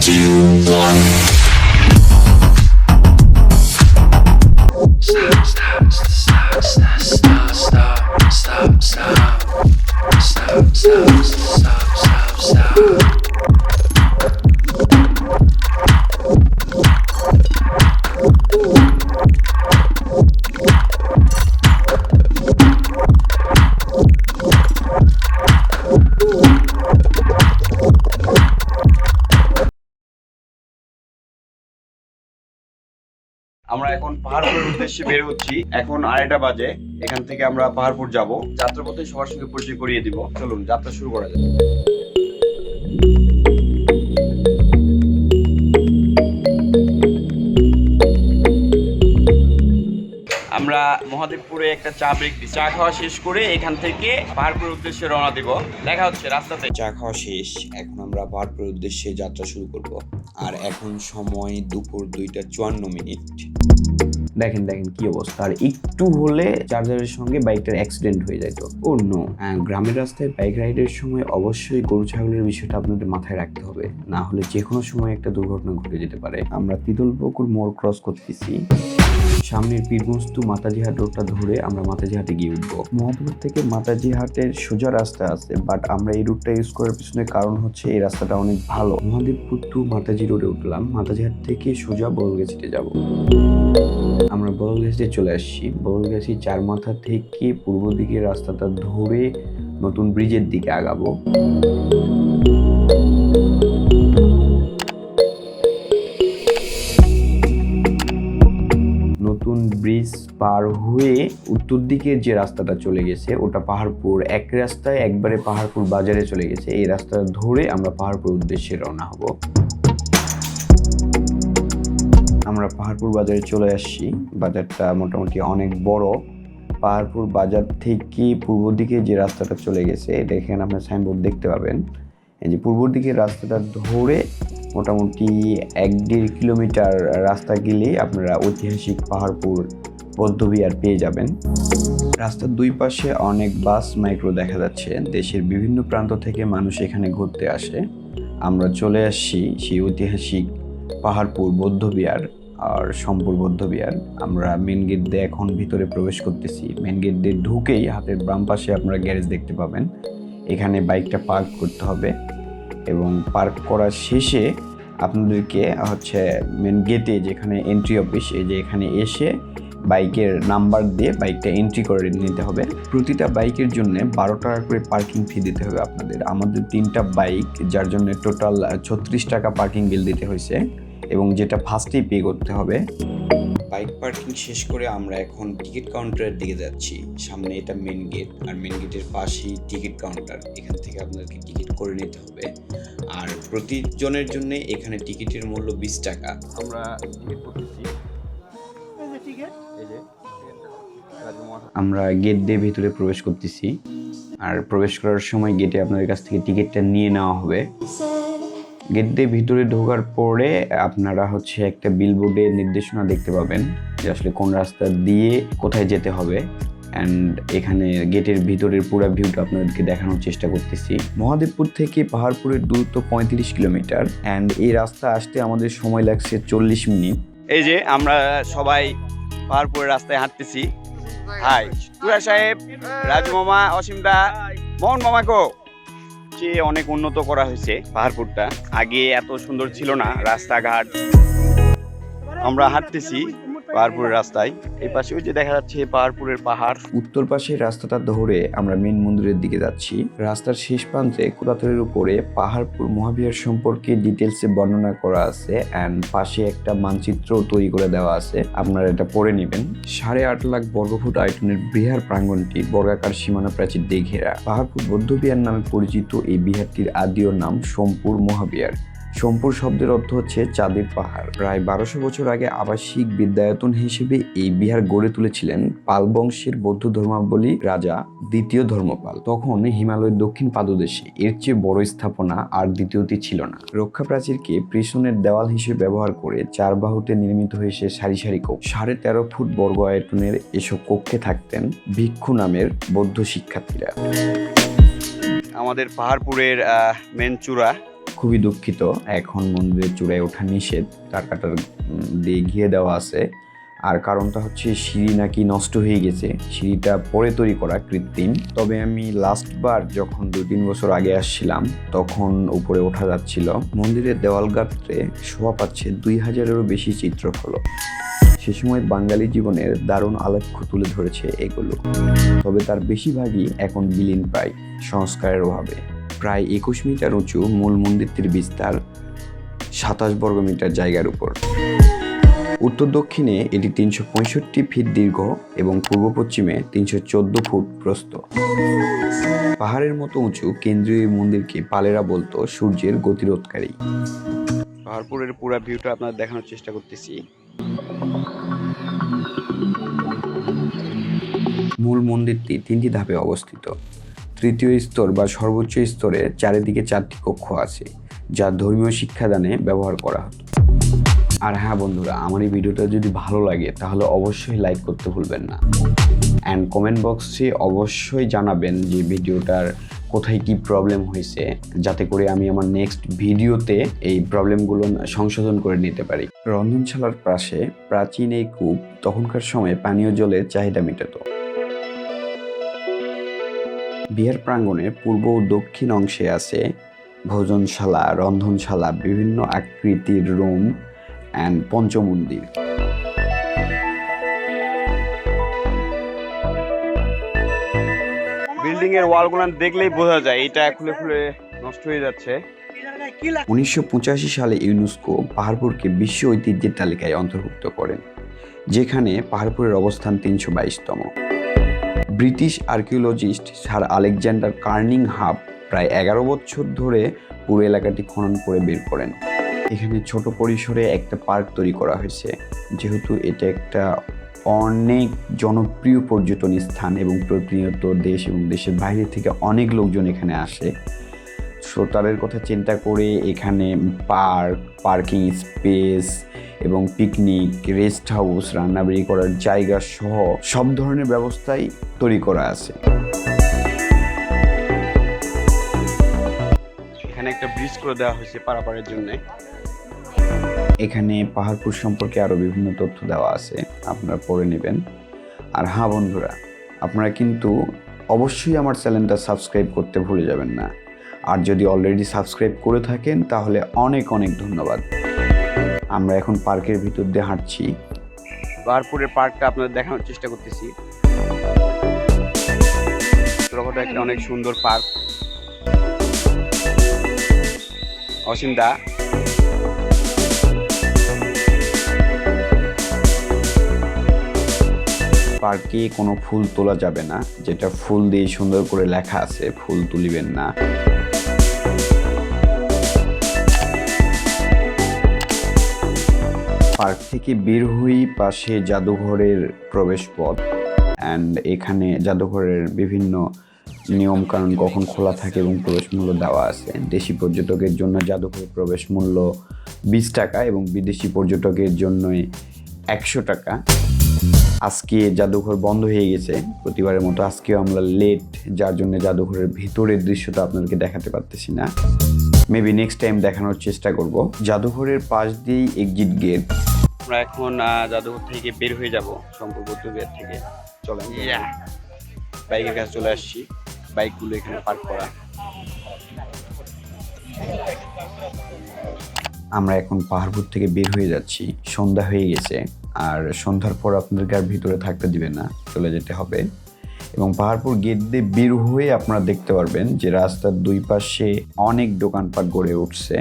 do you want? এখন পাহাড়পুরের উদ্দেশ্যে বের হচ্ছি। এখন আড়াইটা বাজে। এখান থেকে আমরা পাহাড়পুর যাব। যাত্রাপথে সবার সঙ্গে পরিচয় করিয়ে দিব। চলুন, যাত্রা শুরু করা যাক। আমরা মহাদেবপুরে একটা চা ব্রেক চা খাওয়া শেষ করে এখান থেকে পাহাড়পুরের উদ্দেশ্যে রওনা দিব। দেখা হচ্ছে রাস্তাতে। চা খাওয়া শেষ। এখন আমরা পাহাড়পুরের উদ্দেশ্যে যাত্রা শুরু করব। আর এখন সময় দুপুর দুইটা চুয়ান্ন মিনিট। দেখেন দেখেন কি অবস্থা। আর একটু হলে চার্জারের সঙ্গে বাইকটার অ্যাক্সিডেন্ট হয়ে যেত ও নো গ্রামের রাস্তায় বাইক রাইডের সময় অবশ্যই গরু, ছাগলের বিষয়টা আপনাদের মাথায় রাখতে হবে। না হলে যে কোনো সময় একটা দুর্ঘটনা ঘটে যেতে পারে। আমরা তিদলপুকুর মোড় ক্রস করতেছি। সামনের পীরগঞ্জ টু মাতাজিহাট রোডটা ধরে আমরা মাতাজিহাটে গিয়ে উঠবো। মহাপুর থেকে মাতাজিহাটের সোজা রাস্তা আছে বাট আমরা এই রুটটা ইউজ করার পিছনে কারণ হচ্ছে এই রাস্তাটা অনেক ভালো। মহাদেবপুর টু মাতাজি রোডে উঠলাম, মাতাজিহাট থেকে সোজা বলগেছিতে যাব। আমরা বলগেছিতে চলে আসছি। বলগেছি চার মাথা থেকে পূর্ব দিকের রাস্তাটা ধরে নতুন ব্রিজের দিকে আগাবো। পার হয়ে উত্তর দিকের যে রাস্তাটা চলে গেছে, ওটা পাহাড়পুর। এক রাস্তায় একবারে পাহাড়পুর বাজারে চলে গেছে। এই রাস্তাটা ধরে আমরা পাহাড়পুর উদ্দেশ্যে রওনা হব। আমরা পাহাড়পুর বাজারে চলে আসছি। বাজারটা মোটামুটি অনেক বড়। পাহাড়পুর বাজার থেকে পূর্ব দিকে যে রাস্তাটা চলে গেছে, এটা এখানে আপনার সাইনবোর্ড দেখতে পাবেন। এই যে পূর্ব দিকের রাস্তাটা ধরে মোটামুটি এক দেড় কিলোমিটার রাস্তা গেলেই আপনারা ঐতিহাসিক পাহাড়পুর বৌদ্ধবিহার পেয়ে যাবেন। রাস্তার দুই পাশে অনেক বাস, মাইক্রো দেখা যাচ্ছে। দেশের বিভিন্ন প্রান্ত থেকে মানুষ এখানে ঘুরতে আসে। আমরা চলে আসছি সেই ঐতিহাসিক পাহাড়পুর বৌদ্ধবিহার আর সম্পুর বৌদ্ধবিহার। আমরা মেন গেট দিয়ে এখন ভিতরে প্রবেশ করতেছি। মেন গেট দিয়ে ঢুকেই হাতের বাম পাশে আপনারা গ্যারেজ দেখতে পাবেন। এখানে বাইকটা পার্ক করতে হবে এবং পার্ক করার শেষে আপনাদেরকে হচ্ছে মেন গেটে যেখানে এন্ট্রি অফিস এই যে এখানে এসে বাইকের নাম্বার দিয়ে বাইকটা এন্ট্রি করে নিতে হবে। প্রতিটা বাইকের জন্য বারো টাকা করে পার্কিং ফি দিতে হবে আপনাদের। আমাদের তিনটা বাইক, যার জন্য টোটাল ছত্রিশ টাকা পার্কিং বিল দিতে হয়েছে এবং যেটা ফার্স্টেই পে করতে হবে। বাইক পার্কিং শেষ করে আমরা এখন টিকিট কাউন্টারের দিকে যাচ্ছি। সামনে এটা মেন গেট আর মেন গেটের পাশেই টিকিট কাউন্টার এখান থেকে আপনাদেরকে টিকিট করে নিতে হবে। আর প্রতিজনের জন্য এখানে টিকিটের মূল্য বিশ টাকা। আমরা টিকিট করতেছি। আমরা গেট দিয়ে ভিতরে প্রবেশ করতেছি। আর প্রবেশ করার সময় গেটে আপনাদের কাছ থেকে টিকিটটা নিয়ে নেওয়া হবে। গেট দিয়ে ভিতরে ঢোকার পরে আপনারা হচ্ছে একটা বিলবোর্ডে নির্দেশনা দেখতে পাবেন যে আসলে কোন রাস্তা দিয়ে কোথায় যেতে হবে। অ্যান্ড এখানে গেটের ভিতরের পুরো ভিউটা আপনাদেরকে দেখানোর চেষ্টা করতেছি। মহাদেবপুর থেকে পাহাড়পুরের দূরত্ব পঁয়ত্রিশ কিলোমিটার। অ্যান্ড এই রাস্তা আসতে আমাদের সময় লাগছে চল্লিশ মিনিট। এই যে আমরা সবাই পাহাড়পুরের রাস্তায় হাঁটতেছি। হাই তুরা সাহেব, রাজু মামা, অসীম দা, মোহন মামাকো যে অনেক উন্নত করা হয়েছে পাহাড়পুরটা। আগে এত সুন্দর ছিল না, রাস্তাঘাট। আমরা হাঁটতেছি। পাহাড়পুরের রাস্তায়। এই পাশে ওই যে দেখা যাচ্ছে পাহাড়পুরের পাহাড়। উত্তর পাশে রাস্তাটা ধরে আমরা মেন মন্দিরের দিকে যাচ্ছি। রাস্তার শেষ প্রান্তে কুড়াতলের উপরে পাহাড়পুর মহাবিহার সম্পর্কে ডিটেলসে বর্ণনা করা আছে অ্যান্ড পাশে একটা মানচিত্র তৈরি করে দেওয়া আছে। আপনারা এটা পড়ে নেবেন। সাড়ে আট লাখ বর্গফুট আয়তনের বিহার প্রাঙ্গনটি বর্গাকার সীমানা প্রাচীর দিয়ে ঘেরা। পাহাড়পুর বৌদ্ধবিহার নামে পরিচিত এই বিহারটির আদিও নাম সোমপুর মহাবিহার। সোমপুর শব্দের অর্থ হচ্ছে চাঁদের পাহাড়। প্রায় বারোশো বছর আগে আবাসিক বিদ্যায়তন হিসেবে এই বিহার গড়ে তুলেছিলেন পাল বংশের বৌদ্ধ ধর্মাবলী রাজা দ্বিতীয় ধর্মপাল। তখন হিমালয়ের দক্ষিণ পাদদেশে এর চেয়ে বড় স্থাপনা আর দ্বিতীয়টি ছিল না। রক্ষা প্রাচীরকে প্রিসনের দেওয়াল হিসেবে ব্যবহার করে চার বাহুতে নির্মিত হয়েছে সারি সারি কক্ষ সাড়ে তেরো ফুট বর্গ আয়তনের এসব কক্ষে থাকতেন ভিক্ষু নামের বৌদ্ধ শিক্ষার্থীরা। আমাদের পাহাড়পুরের মেন চূড়া খুবই দুঃখিত। এখন মন্দিরের চূড়ায় ওঠা নিষেধ টাকাটার দিয়ে ঘিরে দেওয়া আছে। আর কারণটা হচ্ছে সিঁড়ি নাকি নষ্ট হয়ে গেছে। সিঁড়িটা পরে তৈরি করা কৃত্রিম। তবে আমি লাস্টবার যখন দু তিন বছর আগে আসছিলাম, তখন উপরে ওঠা যাচ্ছিল। মন্দিরের দেওয়াল গাত্রে শোভা পাচ্ছে দুই হাজারেরও বেশি চিত্রফলক সে সময় বাঙালি জীবনের দারুণ আলেখ্য তুলে ধরেছে এগুলো। তবে তার বেশিরভাগই এখন বিলীন পায় সংস্কারের অভাবে। প্রায় একুশ মিটার উঁচু মূল মন্দিরটির বিস্তার সাতাশ বর্গ মিটার জায়গার উপর। উত্তর দক্ষিণে এটি তিনশো পঁয়ষট্টি ফিট দীর্ঘ এবং পূর্ব পশ্চিমে তিনশো চোদ্দ ফুট প্রস্থ। পাহাড়ের মতো উঁচু কেন্দ্রীয় মন্দিরকে পালেরা বলতো সূর্যের গতিরোধকারী। পাহাড়পুরের পুরো ভিউটা আপনার দেখানোর চেষ্টা করতেছি। মূল মন্দিরটি তিনটি ধাপে অবস্থিত। তৃতীয় স্তর বা সর্বোচ্চ স্তরে চারিদিকে চারটি কক্ষ আছে, যা ধর্মীয় শিক্ষাদানে ব্যবহার করা হতো। আর হ্যাঁ বন্ধুরা, আমার এই ভিডিওটা যদি ভালো লাগে, তাহলে অবশ্যই লাইক করতে ভুলবেন না। অ্যান্ড কমেন্ট বক্সে অবশ্যই জানাবেন যে ভিডিওটার কোথায় কি প্রবলেম হয়েছে, যাতে করে আমি আমার নেক্সট ভিডিওতে এই প্রবলেমগুলো সংশোধন করে নিতে পারি। রন্ধনশালার পাশে প্রাচীন এই কূপ তখনকার সময়ে পানীয় জলের চাহিদা মেটাতো। বিহার প্রাঙ্গণের পূর্ব ও দক্ষিণ অংশে আছে ভোজনশালা রন্ধনশালা বিভিন্ন আকৃতির রুম অ্যান্ড পঞ্চমন্দির। বিল্ডিং এর ওয়ালগুলো দেখলেই বোঝা যায় এটা খুলে খুলে নষ্ট হয়ে যাচ্ছে। উনিশশো পঁচাশি সালে ইউনেস্কো পাহাড়পুরকে বিশ্ব ঐতিহ্যের তালিকায় অন্তর্ভুক্ত করেন যেখানে পাহাড়পুরের অবস্থান তিনশো বাইশতম। British archaeologist sir Alexander Cunningham প্রায় এগারো বছর ধরে পুরো এলাকাটি খনন করে বের করেন। এখানে ছোট পরিসরে একটা পার্ক তৈরি করা হয়েছে, যেহেতু এটা একটা অনেক জনপ্রিয় পর্যটন স্থান এবং প্রতিনিয়ত দেশ এবং দেশের বাইরে থেকে অনেক লোকজন এখানে আসে। সো তাদের কথা চিন্তা করে এখানে পার্ক, পার্কিং স্পেস এবং পিকনিক রেস্ট হাউস রান্নাবাড়ি করার জায়গা সহ সব ধরনের ব্যবস্থাই তৈরি করা আছে। এখানে একটা ব্রিজ করে দেওয়া হয়েছে পারাপারের জন্য। এখানে পাহাড়পুর সম্পর্কে আরও বিভিন্ন তথ্য দেওয়া আছে আপনারা পড়ে নেবেন। আর হ্যাঁ বন্ধুরা আপনারা কিন্তু অবশ্যই আমার চ্যানেলটা সাবস্ক্রাইব করতে ভুলে যাবেন না। আর যদি অলরেডি সাবস্ক্রাইব করে থাকেন তাহলে অনেক অনেক ধন্যবাদ। আমরা এখন পার্কের ভিতর দিয়ে হাঁটছি। পাহাড়পুরের পার্কটা আপনাদের দেখানোর চেষ্টা করতেছি। ছোটখাটো একটা অনেক সুন্দর পার্ক। অসীম দা পার্কে কোনো ফুল তোলা যাবে না। যেটা ফুল দিয়ে সুন্দর করে লেখা আছে ফুল তুলিবেন না। পার্ক থেকে বের হই পাশে জাদুঘরের প্রবেশ পথ অ্যান্ড এখানে জাদুঘরের বিভিন্ন নিয়ম কানুন কখন খোলা থাকে এবং প্রবেশ মূল্য দেওয়া আছে। দেশি পর্যটকের জন্য জাদুঘরের প্রবেশ মূল্য বিশ টাকা এবং বিদেশি পর্যটকের জন্য একশো টাকা। আজকে জাদুঘর বন্ধ হয়ে গেছে। প্রতিবারের মতো আজকেও আমরা লেট যার জন্য জাদুঘরের ভিতরের দৃশ্যটা আপনাদেরকে দেখাতে পারতেছি না। মেবি নেক্সট টাইম দেখানোর চেষ্টা করব। জাদুঘরের পাশ দিয়েই এক্সিট গেট আমরা এখন জাদুঘর থেকে বের হয়ে যাব শঙ্কর বৌদ্ধ বিহার থেকে। চলেন। বাইকের কাছে চলে আসছি। বাইকগুলো এখানে পার্ক করা। আমরা এখন পাহাড়পুর থেকে বের হয়ে যাচ্ছি। সন্ধ্যা হয়ে গেছে। আর সন্ধ্যার পর আপনাদেরকে আর ভিতরে থাকতে দিবে না। চলে যেতে হবে। এবং পাহাড়পুর গেট দিয়ে বের হয়ে আপনারা দেখতে পারবেন যে রাস্তার দুই পাশে অনেক দোকানপাট গড়ে উঠছে।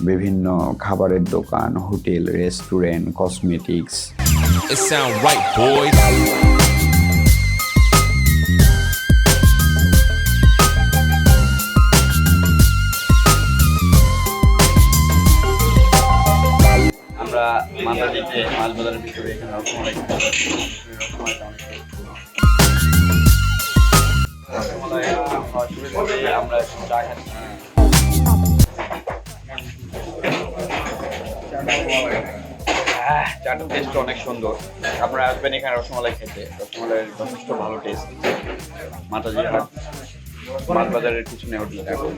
বিভিন্ন খাবারের দোকান হোটেল রেস্টুরেন্ট কসমেটিক্স আমরা মাতাজিতে মাছ বাজারের ভিতরে এখানে আমরা চা খাচ্ছি। চাটার টেস্ট অনেক সুন্দর। আপনারা আসবেন এখানে রসমালাই খেতে। রসমালাইয়ের যথেষ্ট ভালো টেস্ট মাতাজি হাট মালবাজারের পিছনে হোটেল থাকুন।